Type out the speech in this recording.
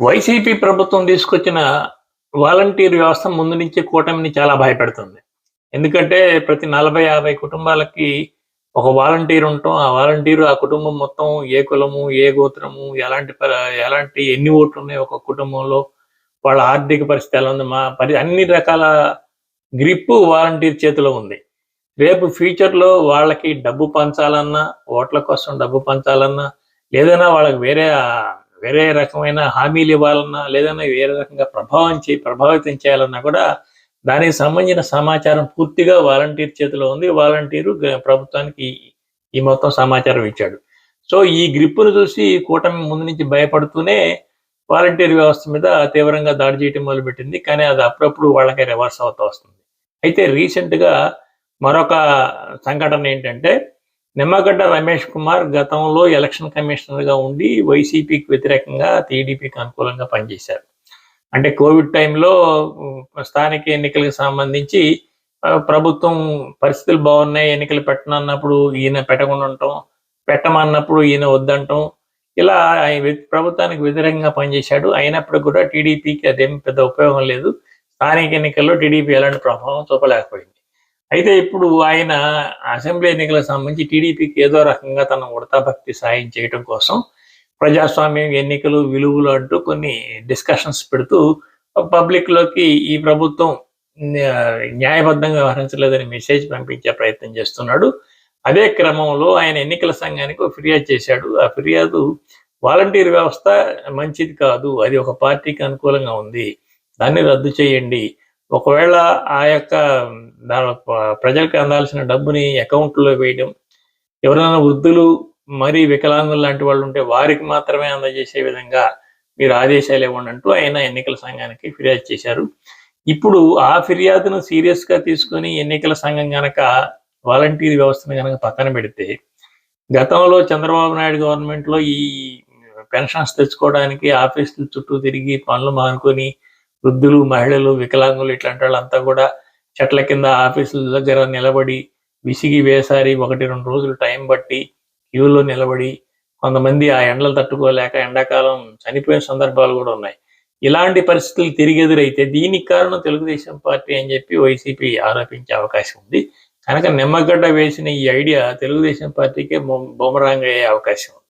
YCP ప్రభుత్వం తీసుకొచ్చిన volunteer వ్యవస్థ ముందు నుంచి కూటమిని చాలా భయపెడుతుంది. ఎందుకంటే ప్రతి నలభై యాభై కుటుంబాలకి ఒక వాలంటీర్ ఉంటాం. ఆ వాలంటీరు ఆ కుటుంబం మొత్తం ఏ కులము ఏ గోత్రము ఎలాంటి ప- ఎలాంటి ఎన్ని ఓట్లు ఉన్నాయి ఒక కుటుంబంలో వాళ్ళ ఆర్థిక పరిస్థితి ఎలా ఉంది మా పరి అన్ని రకాల గ్రిప్పు వాలంటీర్ చేతిలో ఉంది. రేపు ఫ్యూచర్లో వాళ్ళకి డబ్బు పంచాలన్నా ఓట్ల కోసం డబ్బు పంచాలన్నా ఏదైనా వాళ్ళకి వేరే వేరే రకమైన హామీలు ఇవ్వాలన్నా లేదన్నా వేరే రకంగా ప్రభావం చే ప్రభావితం చేయాలన్నా కూడా దానికి సంబంధించిన సమాచారం పూర్తిగా వాలంటీర్ చేతిలో ఉంది. వాలంటీరు ప్రభుత్వానికి ఈ- మొత్తం సమాచారం ఇచ్చాడు. సో ఈ గ్రిప్పును చూసి కూటమి ముందు నుంచి భయపడుతూనే వాలంటీర్ వ్యవస్థ మీద తీవ్రంగా దాడి చేయటం మొదలుపెట్టింది. కానీ అది అప్పుడప్పుడు వాళ్ళకే రివర్స్ అవుతూ వస్తుంది. అయితే రీసెంట్గా మరొక సంఘటన ఏంటంటే నిమ్మగడ్డ రమేష్ కుమార్ గతంలో ఎలక్షన్ కమిషనర్గా ఉండి వైసీపీకి వ్యతిరేకంగా టీడీపీకి అనుకూలంగా పనిచేశారు. అంటే కోవిడ్ టైంలో స్థానిక ఎన్నికలకు సంబంధించి ప్రభుత్వం పరిస్థితులు బాగున్నాయి ఎన్నికలు పెట్టనన్నప్పుడు ఈయన పెట్టకుండా ఉండటం పెట్టమన్నప్పుడు ఈయన వద్దంటం ఇలా ఆయన ప్రభుత్వానికి వ్యతిరేకంగా పనిచేశాడు. అయినప్పుడు కూడా టీడీపీకి అదేం పెద్ద ఉపయోగం లేదు. స్థానిక ఎన్నికల్లో టీడీపీ ఎలాంటి ప్రభావం చూపలేకపోయింది. అయితే ఇప్పుడు ఆయన అసెంబ్లీ ఎన్నికలకు సంబంధించి టీడీపీకి ఏదో రకంగా తన ఉడతా భక్తి సాయం చేయడం కోసం ప్రజాస్వామ్యం ఎన్నికలు విలువలు అంటూ కొన్ని డిస్కషన్స్ పెడుతూ పబ్లిక్లోకి ఈ ప్రభుత్వం న్యాయబద్ధంగా వ్యవహరించలేదని మెసేజ్ పంపించే ప్రయత్నం చేస్తున్నాడు. అదే క్రమంలో ఆయన ఎన్నికల సంఘానికి ఫిర్యాదు చేశాడు. ఆ ఫిర్యాదు వాలంటీర్ వ్యవస్థ మంచిది కాదు అది ఒక పార్టీకి అనుకూలంగా ఉంది దాన్ని రద్దు చేయండి ఒకవేళ ఆ యొక్క దాని ప్రజలకు అందాల్సిన డబ్బుని అకౌంట్లో వేయడం ఎవరైనా వృద్ధులు మరి వికలాంగులు లాంటి వాళ్ళు ఉంటే వారికి మాత్రమే అందజేసే విధంగా మీరు ఆదేశాలు ఇవ్వండి అంటూ ఆయన ఎన్నికల సంఘానికి ఫిర్యాదు చేశారు. ఇప్పుడు ఆ ఫిర్యాదును సీరియస్గా తీసుకొని ఎన్నికల సంఘం గనక వాలంటీర్ వ్యవస్థను గనక పక్కన పెడితే గతంలో చంద్రబాబు నాయుడు గవర్నమెంట్లో ఈ పెన్షన్స్ తెచ్చుకోవడానికి ఆఫీసుల చుట్టూ తిరిగి పనులు మానుకొని వృద్ధులు మహిళలు వికలాంగులు ఇట్లాంటి వాళ్ళంతా కూడా చెట్ల కింద ఆఫీసుల దగ్గర నిలబడి విసిగి వేసారి ఒకటి రెండు రోజులు టైం బట్టి క్యూలో నిలబడి కొంతమంది ఆ ఎండలు తట్టుకోలేక ఎండాకాలం చనిపోయిన సందర్భాలు కూడా ఉన్నాయి. ఇలాంటి పరిస్థితులు తిరిగి ఎదురైతే దీనికి కారణం తెలుగుదేశం పార్టీ అని చెప్పి వైసీపీ ఆరోపించే అవకాశం ఉంది. కనుక నిమ్మగడ్డ వేసిన ఈ ఐడియా తెలుగుదేశం పార్టీకే బొమ్మరాంగ్ అయ్యే అవకాశం ఉంది.